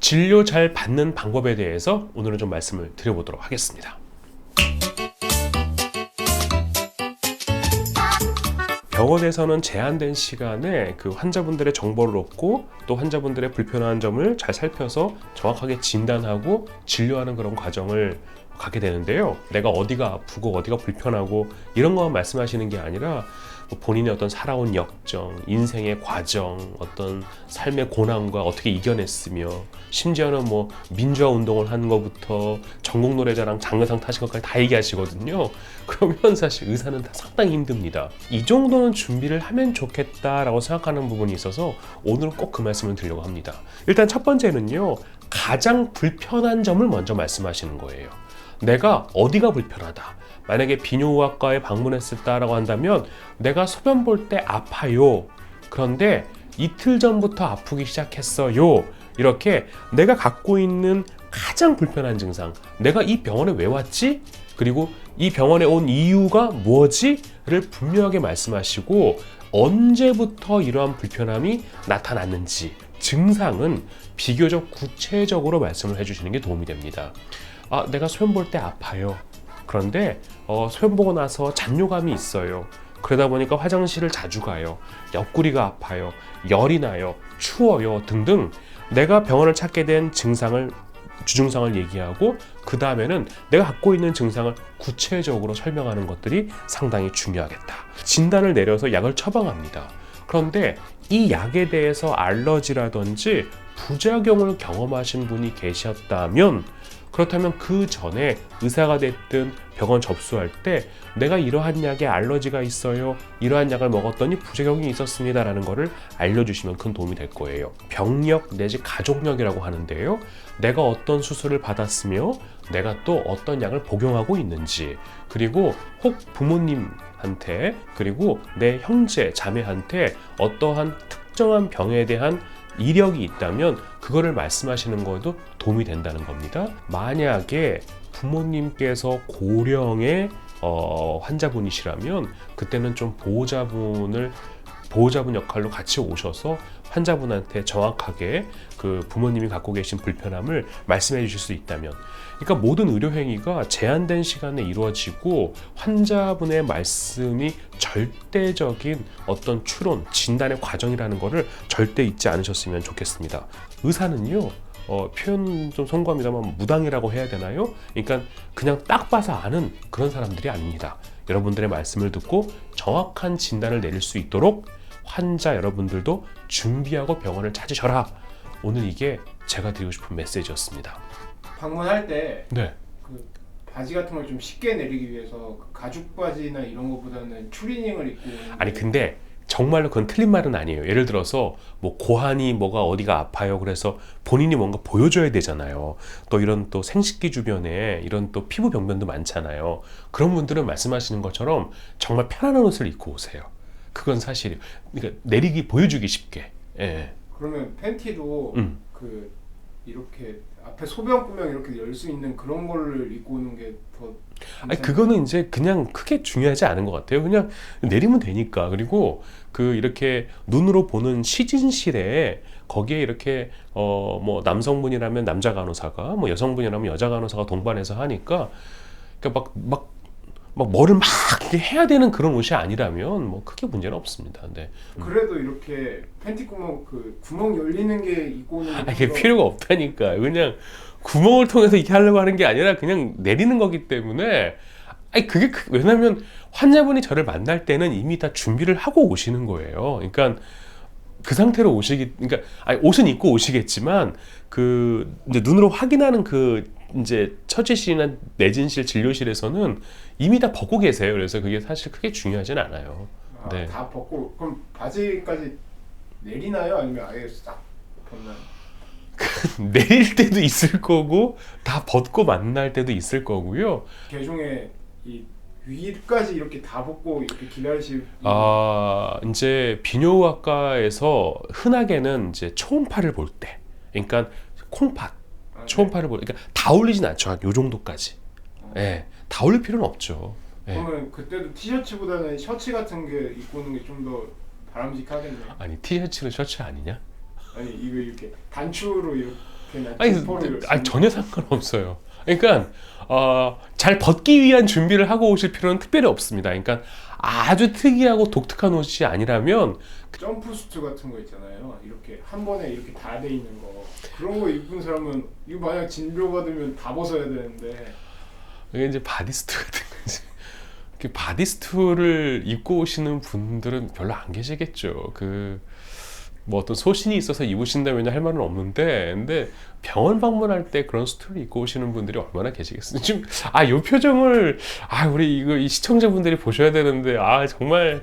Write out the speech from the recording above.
진료 잘 받는 방법에 대해서 오늘은 좀 말씀을 드려보도록 하겠습니다. 병원에서는 제한된 시간에 그 환자분들의 정보를 얻고 또 환자분들의 불편한 점을 잘 살펴서 정확하게 진단하고 진료하는 그런 과정을 가게 되는데요. 내가 어디가 아프고 어디가 불편하고 이런 것만 말씀하시는 게 아니라 뭐 본인의 어떤 살아온 역정, 인생의 과정, 어떤 삶의 고난과 어떻게 이겨냈으며 심지어는 뭐 민주화 운동을 한 것부터 전국 노래자랑 장려상 타신 것까지 다 얘기하시거든요. 그러면 사실 의사는 다 상당히 힘듭니다. 이 정도는 준비를 하면 좋겠다라고 생각하는 부분이 있어서 오늘은 꼭 그 말씀을 드리려고 합니다. 일단 첫 번째는요. 가장 불편한 점을 먼저 말씀하시는 거예요. 내가 어디가 불편하다. 만약에 비뇨의학과에 방문했었다라고 한다면 내가 소변 볼 때 아파요. 그런데 이틀 전부터 아프기 시작했어요. 이렇게 내가 갖고 있는 가장 불편한 증상, 내가 이 병원에 왜 왔지? 그리고 이 병원에 온 이유가 뭐지?를 분명하게 말씀하시고 언제부터 이러한 불편함이 나타났는지 증상은 비교적 구체적으로 말씀을 해주시는 게 도움이 됩니다. 아, 내가 소변 볼 때 아파요. 그런데 어, 소변 보고 나서 잔뇨감이 있어요. 그러다 보니까 화장실을 자주 가요. 옆구리가 아파요. 열이 나요. 추워요. 등등 내가 병원을 찾게 된 증상을 주증상을 얘기하고 그 다음에는 내가 갖고 있는 증상을 구체적으로 설명하는 것들이 상당히 중요하겠다. 진단을 내려서 약을 처방합니다. 그런데 이 약에 대해서 알러지라든지 부작용을 경험하신 분이 계셨다면 그렇다면 그 전에 의사가 됐든 병원 접수할 때 내가 이러한 약에 알러지가 있어요. 이러한 약을 먹었더니 부작용이 있었습니다라는 것을 알려주시면 큰 도움이 될 거예요. 병력 내지 가족력이라고 하는데요. 내가 어떤 수술을 받았으며 내가 또 어떤 약을 복용하고 있는지 그리고 혹 부모님한테 그리고 내 형제 자매한테 어떠한 특정한 병에 대한 이력이 있다면 그거를 말씀하시는 것도 도움이 된다는 겁니다. 만약에 부모님께서 고령의 어, 환자분이시라면 그때는 좀 보호자분을 보호자분 역할로 같이 오셔서 환자분한테 정확하게 그 부모님이 갖고 계신 불편함을 말씀해 주실 수 있다면 그러니까 모든 의료 행위가 제한된 시간에 이루어지고 환자분의 말씀이 절대적인 어떤 추론, 진단의 과정이라는 것을 절대 잊지 않으셨으면 좋겠습니다. 의사는요. 어, 표현 좀 성공합니다만 무당이라고 해야 되나요? 그러니까 그냥 딱 봐서 아는 그런 사람들이 아닙니다. 여러분들의 말씀을 듣고 정확한 진단을 내릴 수 있도록 환자 여러분들도 준비하고 병원을 찾으셔라. 오늘 이게 제가 드리고 싶은 메시지였습니다. 방문할 때 네. 그 바지 같은 걸 좀 쉽게 내리기 위해서 그 가죽 바지나 이런 것보다는 추리닝을 입고 오는 아니 게 근데 정말로 그건 틀린 말은 아니에요. 예를 들어서 뭐 고환이 뭐가 어디가 아파요. 그래서 본인이 뭔가 보여줘야 되잖아요. 또 이런 또 생식기 주변에 이런 또 피부 병변도 많잖아요. 그런 분들은 말씀하시는 것처럼 정말 편안한 옷을 입고 오세요. 그건 사실이에요. 그러니까 내리기 보여주기 쉽게. 예. 그러면 팬티도 음. 그 이렇게 앞에 소변 구멍 이렇게 열 수 있는 그런 거를 입고 오는 게더 아니 그거는 이제 그냥 크게 중요하지 않은 것 같아요. 그냥 내리면 되니까. 그리고 그 이렇게 눈으로 보는 시진실에 거기에 이렇게 어 뭐 남성분이라면 남자 간호사가 뭐 여성분이라면 여자 간호사가 동반해서 하니까 그러니까 막 막 막 뭐를 막 이렇게 해야 되는 그런 옷이 아니라면 뭐 크게 문제는 없습니다. 근데 그래도 이렇게 팬티 구멍 그 구멍 열리는 게게 아, 이게 필요가 없다니까. 그냥 구멍을 통해서 이렇게 하려고 하는 게 아니라 그냥 내리는 거기 때문에 아니 그게 그- 왜냐면 환자분이 저를 만날 때는 이미 다 준비를 하고 오시는 거예요. 그러니까 그 상태로 오시기 그러니까 아니 옷은 입고 오시겠지만 그 이제 눈으로 확인하는 그 이제 처치실이나 내진실 진료실에서는 이미 다 벗고 계세요. 그래서 그게 사실 크게 중요하진 않아요. 아, 네. 다 벗고 그럼 바지까지 내리나요? 아니면 아예 싹 벗나요? 내릴 때도 있을 거고 다 벗고 만날 때도 있을 거고요. 개중에 이 위까지 이렇게 다 벗고 이렇게 기다리실 아 이제 비뇨의학과에서 흔하게는 이제 초음파를 볼 때, 그러니까 콩팥. 초음파를 볼, 그러니까 다 올리진 않죠. 한 요 정도까지. 예, 다 올릴 필요는 없죠. 예. 그러면 그때도 티셔츠보다는 셔츠 같은 게 입고 오는 게 좀 더 바람직하겠네요. 아니 티셔츠는 셔츠 아니냐? 아니 이거 이렇게 단추로 이렇게 그냥 아니, 지퍼를 아니 전혀 상관없어요. 그러니까 어, 잘 벗기 위한 준비를 하고 오실 필요는 특별히 없습니다. 그러니까 아주 특이하고 독특한 옷이 아니라면 점프 수트 같은 거 있잖아요. 이렇게 한 번에 이렇게 다 돼 있는 거 그런 거 입은 사람은 이거 만약 진료 받으면 다 벗어야 되는데 이게 이제 바디스트 같은 거지. 이렇게 바디스트를 입고 오시는 분들은 별로 안 계시겠죠. 그 뭐 어떤 소신이 있어서 입으신다면 할 말은 없는데, 근데 병원 방문할 때 그런 수트를 입고 오시는 분들이 얼마나 계시겠어요. 지금 아 요 표정을 아 우리 이거 이 시청자분들이 보셔야 되는데 아 정말